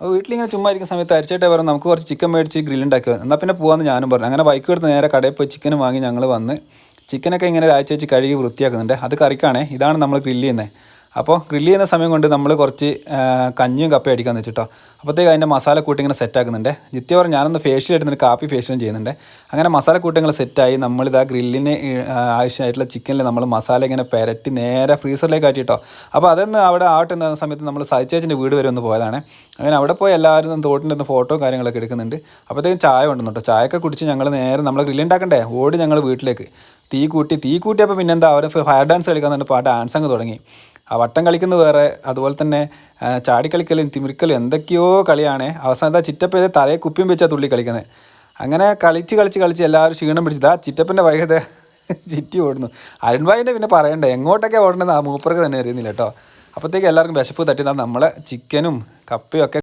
അപ്പോൾ വീട്ടിലിങ്ങനെ ചുമ്മാ ഇരിക്കുന്ന സമയത്ത് അരിച്ചേട്ടെ പറഞ്ഞു നമുക്ക് കുറച്ച് ചിക്കൻ മേടിച്ച് ഗ്രില്ലുണ്ടാക്കി എന്നാൽ പിന്നെ പോകാമെന്ന് ഞാനും പറഞ്ഞു. അങ്ങനെ ബൈക്ക് എടുത്ത് നേരെ കടയിൽ പോയി ചിക്കൻ വാങ്ങി ഞങ്ങൾ വന്ന് ചിക്കനൊക്കെ ഇങ്ങനെ ഒരാഴ്ച വെച്ച് കഴുകി വൃത്തിയാക്കുന്നുണ്ട്. അത് കറിക്കാണേ ഇതാണ് നമ്മൾ ഗ്രില്ല് ചെയ്യുന്നത് അപ്പോൾ ഗ്രില്ല് ചെയ്യുന്ന സമയം കൊണ്ട് നമ്മൾ കുറച്ച് കഞ്ഞിയും കപ്പയും അടിക്കാന്ന് വെച്ചിട്ടോ. അപ്പോഴത്തേക്ക് അതിന്റെ മസാല കൂട്ടി ഇങ്ങനെ സെറ്റ് ആക്കുന്നുണ്ട്. നിത്യ പറഞ്ഞു ഞാനൊന്ന് ഫേഷ്യൽ എടുത്തിട്ട് കാപ്പി ഫേഷ്യലും ചെയ്യുന്നുണ്ട്. അങ്ങനെ മസാല കൂട്ടങ്ങൾ സെറ്റായി നമ്മളിത് ആ ഗ്രില്ലിന് ആവശ്യമായിട്ടുള്ള ചിക്കനിൽ നമ്മൾ മസാല ഇങ്ങനെ പെരട്ടി നേരെ ഫ്രീസറിലേക്ക് ആറ്റിട്ടോ അപ്പോൾ അതൊന്ന് അവിടെ ആവട്ടെ എന്ന സമയത്ത് നമ്മൾ സഹിച്ചേച്ചിന്റെ വീട് വരെ ഒന്ന് പോയതാണ്. അങ്ങനെ അവിടെ പോയി എല്ലാവരും തോട്ടിന്റെ ഒന്ന് ഫോട്ടോ കാര്യങ്ങളൊക്കെ എടുക്കുന്നുണ്ട്. അപ്പോഴത്തേക്കും ചായ കൊണ്ടുവന്നു കേട്ടോ. ചായയൊക്കെ കുടിച്ച് ഞങ്ങൾ നേരെ നമ്മൾ ഗ്രില്ലുണ്ടാക്കണ്ടേ ഓടി ഞങ്ങൾ വീട്ടിലേക്ക്. തീ കൂട്ടി തീ കൂട്ടിയപ്പോൾ പിന്നെന്താ? അവർ ഫയർ ഡാൻസ് കളിക്കാൻ പാട്ട് ഡാൻസ് അങ്ങ് തുടങ്ങി. ആ വട്ടം കളിക്കുന്നത് വേറെ അതുപോലെ തന്നെ ചാടിക്കളിക്കലും തിമിരിക്കലും എന്തൊക്കെയോ കളിയാണ്. അവസാനത്തെ ചിറ്റപ്പ് ചെയ്ത് തലയെ കുപ്പിയും വെച്ചാൽ തുള്ളി കളിക്കുന്നത് അങ്ങനെ കളിച്ച് കളിച്ച് കളിച്ച് എല്ലാവരും ക്ഷീണം പിടിച്ചത് ആ ചിറ്റപ്പന്റെ വൈകത ചിറ്റി ഓടുന്നു. അരുൺഭായിന്റെ പിന്നെ പറയണ്ടേ എങ്ങോട്ടൊക്കെ ഓടണമെന്ന് ആ മൂപ്പർക്ക് തന്നെ അറിയുന്നില്ല കേട്ടോ. അപ്പോഴത്തേക്ക് എല്ലാവർക്കും വിശപ്പ് തട്ടി നമ്മളെ ചിക്കനും കപ്പയും ഒക്കെ